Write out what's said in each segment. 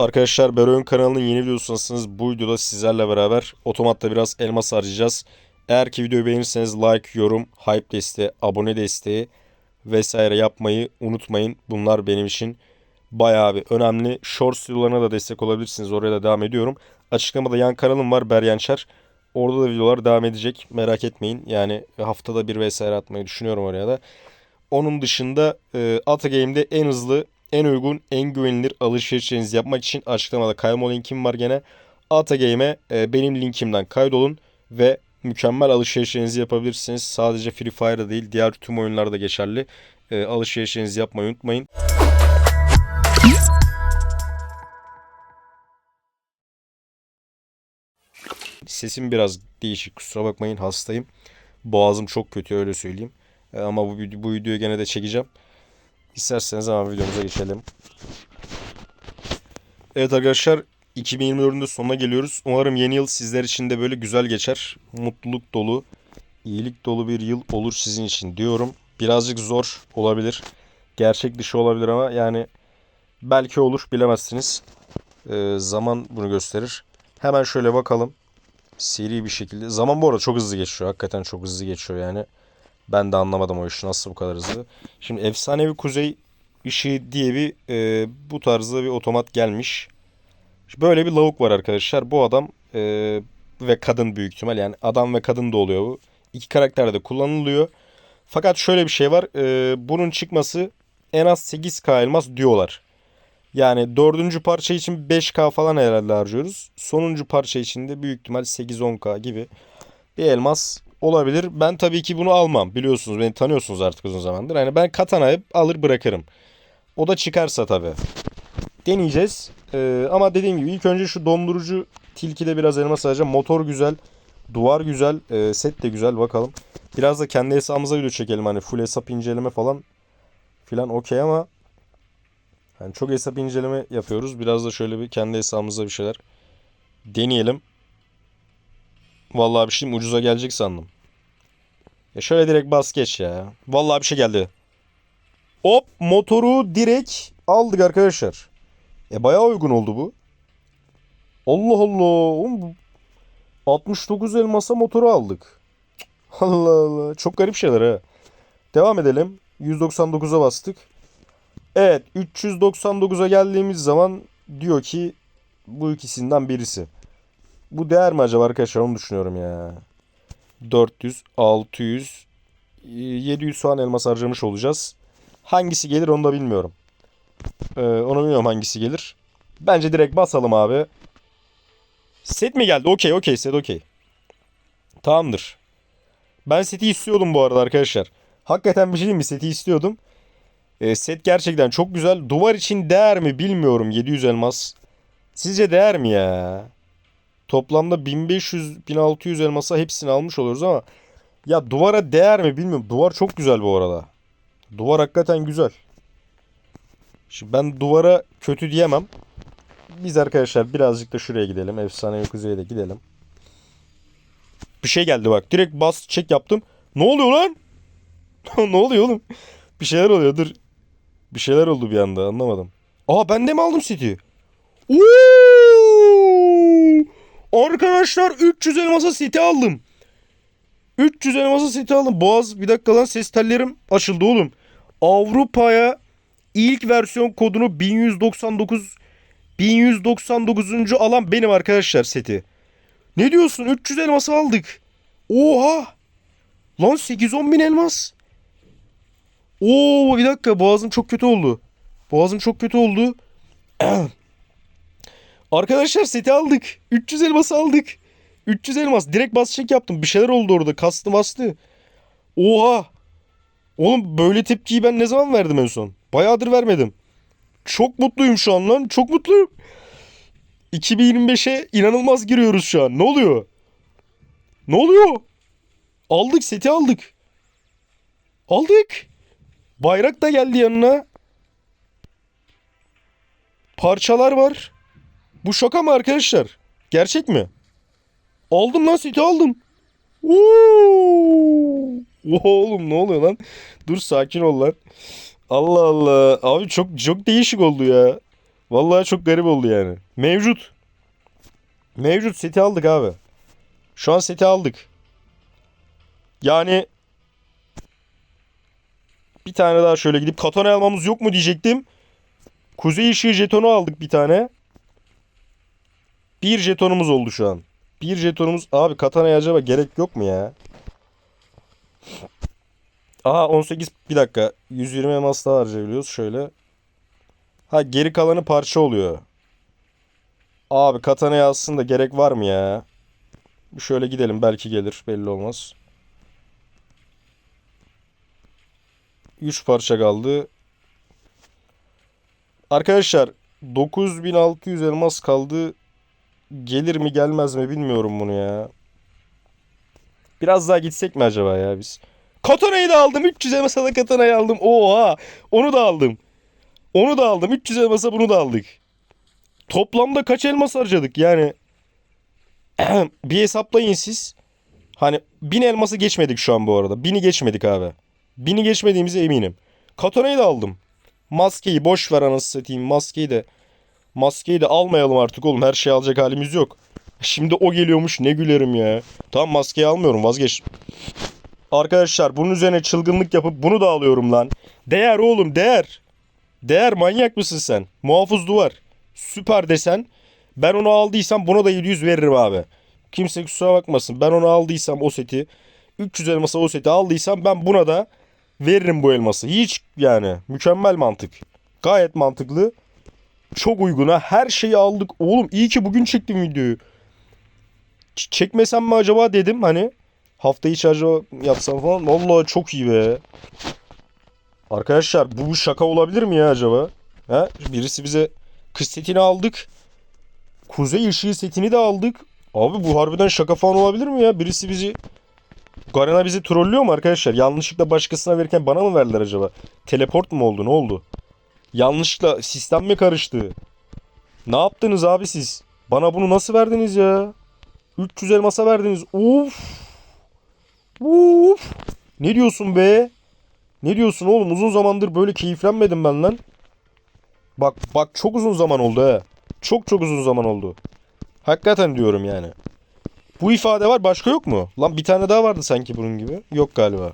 Arkadaşlar Bero'nun kanalının yeni videosundasınız. Bu videoda sizlerle beraber otomatta biraz elmas harcayacağız. Eğer ki videoyu beğenirseniz like, yorum, hype desteği, abone desteği vesaire yapmayı unutmayın. Bunlar benim için bayağı bir önemli. Shorts videolarına da destek olabilirsiniz. Oraya da devam ediyorum. Açıklamada yan kanalım var Beryençer. Orada da videolar devam edecek. Merak etmeyin. Yani haftada bir vesaire atmayı düşünüyorum oraya da. Onun dışında e, Atagame'de en hızlı, en uygun, en güvenilir alışverişlerinizi yapmak için açıklamada kaydolma linkim var gene. Atagame'e e, benim linkimden kaydolun ve mükemmel alışverişlerinizi yapabilirsiniz. Sadece Free Fire'da değil diğer tüm oyunlarda geçerli. E, alışverişlerinizi yapmayı unutmayın. Sesim biraz değişik kusura bakmayın hastayım. Boğazım çok kötü öyle söyleyeyim. E, ama bu, bu videoyu gene de çekeceğim. İsterseniz ama videomuza geçelim. Evet arkadaşlar 2024'ün de sonuna geliyoruz. Umarım yeni yıl sizler için de böyle güzel geçer. Mutluluk dolu, iyilik dolu bir yıl olur sizin için diyorum. Birazcık zor olabilir. Gerçek dışı olabilir ama yani belki olur bilemezsiniz. Ee, zaman bunu gösterir. Hemen şöyle bakalım. Seri bir şekilde. Zaman bu arada çok hızlı geçiyor. Hakikaten çok hızlı geçiyor yani. Ben de anlamadım o işi nasıl bu kadar hızlı. Şimdi efsanevi kuzey ışığı diye bir e, bu tarzda bir otomat gelmiş. Böyle bir lavuk var arkadaşlar. Bu adam e, ve kadın büyük ihtimal yani adam ve kadın da oluyor bu. İki karakter de kullanılıyor. Fakat şöyle bir şey var. E, bunun çıkması en az 8K elmas diyorlar. Yani dördüncü parça için 5K falan herhalde harcıyoruz. Sonuncu parça için de büyük ihtimal 8-10K gibi bir elmas olabilir. Ben tabii ki bunu almam. Biliyorsunuz beni tanıyorsunuz artık uzun zamandır. Hani ben katanayı alır bırakırım. O da çıkarsa tabii. Deneyeceğiz. Ee, ama dediğim gibi ilk önce şu dondurucu tilkide biraz elmas alacağım. Motor güzel. Duvar güzel. e, set de güzel. Bakalım. Biraz da kendi hesabımıza video çekelim. Hani full hesap inceleme falan filan okey ama yani çok hesap inceleme yapıyoruz. Biraz da şöyle bir kendi hesabımıza bir şeyler deneyelim. Vallahi bir şey ucuza gelecek sandım. Ya şöyle direkt bas geç ya. Vallahi bir şey geldi. Hop motoru direkt aldık arkadaşlar. E bayağı uygun oldu bu. Allah Allah. Oğlum bu 69 elmasa motoru aldık. Allah Allah. Çok garip şeyler ha. Devam edelim. 199'a bastık. Evet 399'a geldiğimiz zaman diyor ki bu ikisinden birisi. Bu değer mi acaba arkadaşlar onu düşünüyorum ya. 400, 600, 700 soğan elmas harcamış olacağız. Hangisi gelir onu da bilmiyorum. Ee, onu bilmiyorum hangisi gelir. Bence direkt basalım abi. Set mi geldi? Okey okey set okey. Tamamdır. Ben seti istiyordum bu arada arkadaşlar. Hakikaten bir şey diyeyim mi? Seti istiyordum. Ee, set gerçekten çok güzel. Duvar için değer mi bilmiyorum 700 elmas. Sizce değer mi ya? Toplamda 1500-1600 elmasa hepsini almış oluyoruz ama ya duvara değer mi bilmiyorum. Duvar çok güzel bu arada. Duvar hakikaten güzel. Şimdi ben duvara kötü diyemem. Biz arkadaşlar birazcık da şuraya gidelim. Efsane kuzeye de gidelim. Bir şey geldi bak. Direkt bas çek yaptım. Ne oluyor lan? ne oluyor oğlum? Bir şeyler oluyor dur. Bir şeyler oldu bir anda anlamadım. Aa ben de mi aldım seti? Oo! Arkadaşlar 300 elmasa seti aldım. 300 elmasa seti aldım. Boğaz bir dakika lan ses tellerim açıldı oğlum. Avrupa'ya ilk versiyon kodunu 1199 1199. alan benim arkadaşlar seti. Ne diyorsun? 300 elması aldık. Oha! Lan 8-10 bin elmas. Oo bir dakika boğazım çok kötü oldu. Boğazım çok kötü oldu. Arkadaşlar seti aldık. 300 elmas aldık. 300 elmas. Direkt bas çek yaptım. Bir şeyler oldu orada. Kastı bastı. Oha. Oğlum böyle tepkiyi ben ne zaman verdim en son? Bayağıdır vermedim. Çok mutluyum şu an lan. Çok mutluyum. 2025'e inanılmaz giriyoruz şu an. Ne oluyor? Ne oluyor? Aldık seti aldık. Aldık. Bayrak da geldi yanına. Parçalar var. Bu şaka mı arkadaşlar? Gerçek mi? Aldım lan seti aldım. Oo! Oğlum ne oluyor lan? Dur sakin ol lan. Allah Allah. Abi çok çok değişik oldu ya. Vallahi çok garip oldu yani. Mevcut. Mevcut seti aldık abi. Şu an seti aldık. Yani bir tane daha şöyle gidip katana almamız yok mu diyecektim. Kuzey ışığı jetonu aldık bir tane. Bir jetonumuz oldu şu an. Bir jetonumuz. Abi katanaya acaba gerek yok mu ya? Aha 18 bir dakika. 120 elmas daha harcayabiliyoruz şöyle. Ha geri kalanı parça oluyor. Abi katanaya aslında gerek var mı ya? Şöyle gidelim belki gelir belli olmaz. 3 parça kaldı. Arkadaşlar 9600 elmas kaldı. Gelir mi gelmez mi bilmiyorum bunu ya. Biraz daha gitsek mi acaba ya biz? Katana'yı da aldım. 300 elmasa da katanayı aldım. Oha! Onu da aldım. Onu da aldım. 300 elmasa bunu da aldık. Toplamda kaç elmas harcadık yani? bir hesaplayın siz. Hani 1000 elması geçmedik şu an bu arada. 1000'i geçmedik abi. 1000'i geçmediğimize eminim. Katana'yı da aldım. Maskeyi boş ver anasını satayım. Maskeyi de maskeyi de almayalım artık oğlum. Her şeyi alacak halimiz yok. Şimdi o geliyormuş ne gülerim ya. Tamam maskeyi almıyorum vazgeç. Arkadaşlar bunun üzerine çılgınlık yapıp bunu da alıyorum lan. Değer oğlum değer. Değer manyak mısın sen? Muhafız duvar. Süper desen. Ben onu aldıysam buna da 700 veririm abi. Kimse kusura bakmasın. Ben onu aldıysam o seti 300 elmasa o seti aldıysam ben buna da veririm bu elması. Hiç yani mükemmel mantık. Gayet mantıklı. Çok uyguna. Her şeyi aldık. Oğlum iyi ki bugün çektim videoyu. Ç- çekmesem mi acaba dedim hani. Hafta içi acaba yapsam falan. Vallahi çok iyi be. Arkadaşlar bu şaka olabilir mi ya acaba? Ha? Birisi bize kış setini aldık. Kuzey ışığı setini de aldık. Abi bu harbiden şaka falan olabilir mi ya? Birisi bizi Garena bizi trollüyor mu arkadaşlar? Yanlışlıkla başkasına verirken bana mı verdiler acaba? Teleport mu oldu? Ne oldu? Yanlışlıkla sistem mi karıştı? Ne yaptınız abi siz? Bana bunu nasıl verdiniz ya? 300 elmasa verdiniz. Uf. Uf. Ne diyorsun be? Ne diyorsun oğlum? Uzun zamandır böyle keyiflenmedim ben lan. Bak bak çok uzun zaman oldu he. Çok çok uzun zaman oldu. Hakikaten diyorum yani. Bu ifade var başka yok mu? Lan bir tane daha vardı sanki bunun gibi. Yok galiba.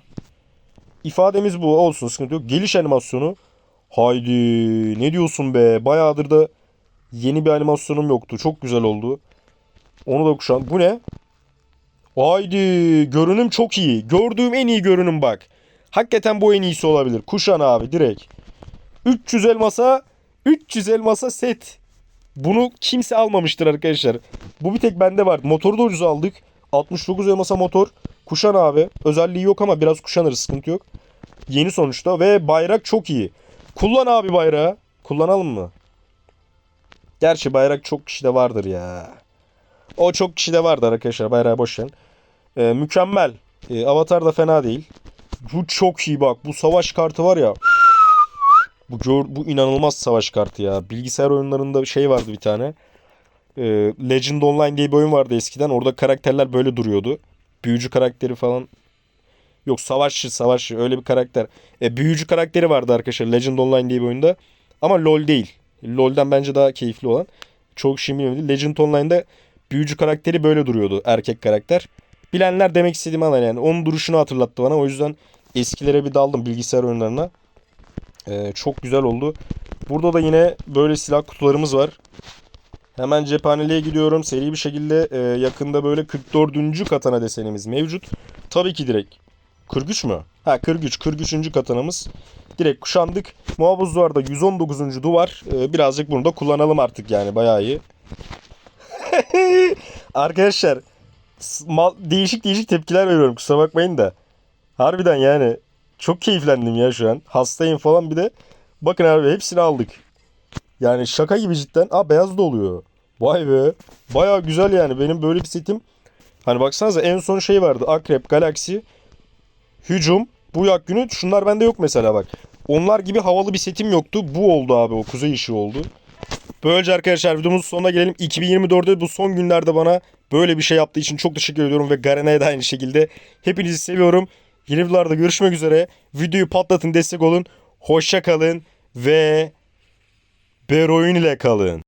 İfademiz bu olsun sıkıntı yok. Geliş animasyonu. Haydi ne diyorsun be? Bayağıdır da yeni bir animasyonum yoktu. Çok güzel oldu. Onu da kuşan. Bu ne? Haydi görünüm çok iyi. Gördüğüm en iyi görünüm bak. Hakikaten bu en iyisi olabilir. Kuşan abi direkt. 300 elmasa 300 elmasa set. Bunu kimse almamıştır arkadaşlar. Bu bir tek bende var. Motoru da ucuz aldık. 69 elmasa motor. Kuşan abi. Özelliği yok ama biraz kuşanırız sıkıntı yok. Yeni sonuçta ve bayrak çok iyi. Kullan abi bayrağı. Kullanalım mı? Gerçi bayrak çok kişide vardır ya. O çok kişide vardır arkadaşlar. Bayrağı boş. Ee, mükemmel. Ee, Avatar da fena değil. Bu çok iyi bak. Bu savaş kartı var ya. Bu bu inanılmaz savaş kartı ya. Bilgisayar oyunlarında şey vardı bir tane. Ee, Legend Online diye bir oyun vardı eskiden. Orada karakterler böyle duruyordu. Büyücü karakteri falan. Yok savaşçı savaşçı öyle bir karakter. E, büyücü karakteri vardı arkadaşlar Legend Online diye bir oyunda. Ama LoL değil. LoL'den bence daha keyifli olan. Çok şey bilmiyorum. Legend Online'da büyücü karakteri böyle duruyordu. Erkek karakter. Bilenler demek istediğimi anlar yani. Onun duruşunu hatırlattı bana. O yüzden eskilere bir daldım bilgisayar oyunlarına. Ee, çok güzel oldu. Burada da yine böyle silah kutularımız var. Hemen cephaneliğe gidiyorum. Seri bir şekilde e, yakında böyle 44. katana desenimiz mevcut. Tabii ki direkt. 43 mü? Ha 43. 43. katanamız. Direkt kuşandık. Muhafız duvarda 119. duvar. Ee, birazcık bunu da kullanalım artık yani. Bayağı iyi. Arkadaşlar mal- değişik değişik tepkiler veriyorum. Kusura bakmayın da. Harbiden yani. Çok keyiflendim ya şu an. Hastayım falan bir de. Bakın abi hepsini aldık. Yani şaka gibi cidden. Aa beyaz da oluyor. Vay be. Baya güzel yani. Benim böyle bir setim. Hani baksanıza en son şey vardı. Akrep, Galaxy, Hücum, Bu yak günü. Şunlar bende yok mesela bak. Onlar gibi havalı bir setim yoktu. Bu oldu abi. O kuzey ışığı oldu. Böylece arkadaşlar videomuzun sonuna gelelim. 2024'de bu son günlerde bana böyle bir şey yaptığı için çok teşekkür ediyorum. Ve Garena'ya da aynı şekilde. Hepinizi seviyorum. Yeni videolarda görüşmek üzere. Videoyu patlatın destek olun. Hoşça kalın ve oyun ile kalın.